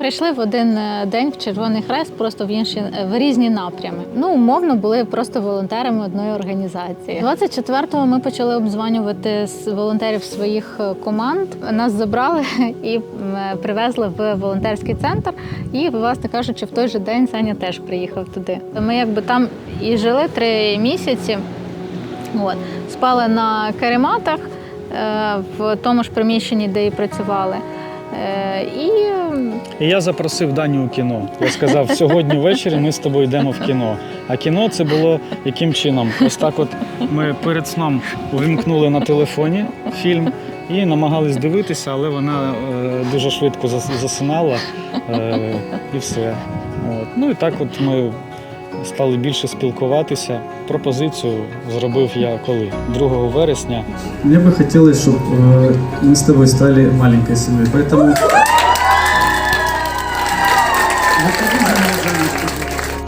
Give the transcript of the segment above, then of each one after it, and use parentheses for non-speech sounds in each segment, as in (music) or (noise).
Прийшли в один е, день в Червоний Хрест, просто в інші е, в різні напрями. Ну, умовно, були просто волонтерами одної організації. 24-го ми почали обдзванювати з волонтерів своїх е, команд. Нас забрали (laughs) і привезли в волонтерський центр. І, власне кажучи, в той же день Саня теж приїхав туди. Ми якби там і жили три місяці. От. Спали на карематах в тому ж приміщенні, де і працювали. І І я запросив Даню у кіно. Я сказав, сьогодні ввечері ми з тобою йдемо в кіно. А кіно це було яким чином? Ось так от ми перед сном увімкнули на телефоні фільм і намагались дивитися, але вона е, дуже швидко зас- засинала е, і все. От. Ну і так от ми стали більше спілкуватися. Пропозицію зробив я коли? 2 вересня. Мне бы хотелось, чтобы мы с тобой стали маленькой семьей, поэтому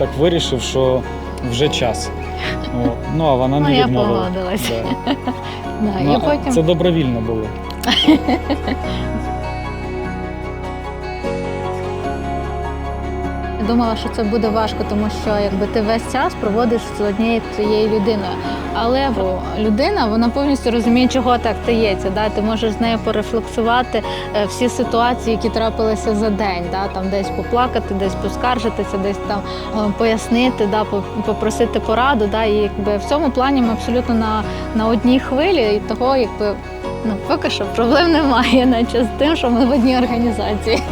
Так вирішив, що вже час. Ну а вона Ну, не я відмовила. погодилась. Да. (laughs) да, Ну, а потім Це добровільно було. (laughs) думала, що це буде важко, тому що якби ти весь час проводиш з однією цією людиною. Але людина вона повністю розуміє, чого так стається. Да? Ти можеш з нею порефлексувати е, всі ситуації, які трапилися за день. Да? Там десь поплакати, десь поскаржитися, десь там е, пояснити, да? попросити пораду. Да? І якби в цьому плані ми абсолютно на, на одній хвилі, і того якби. Ну, поки що проблем немає, наче з тим, що ми в одній організації.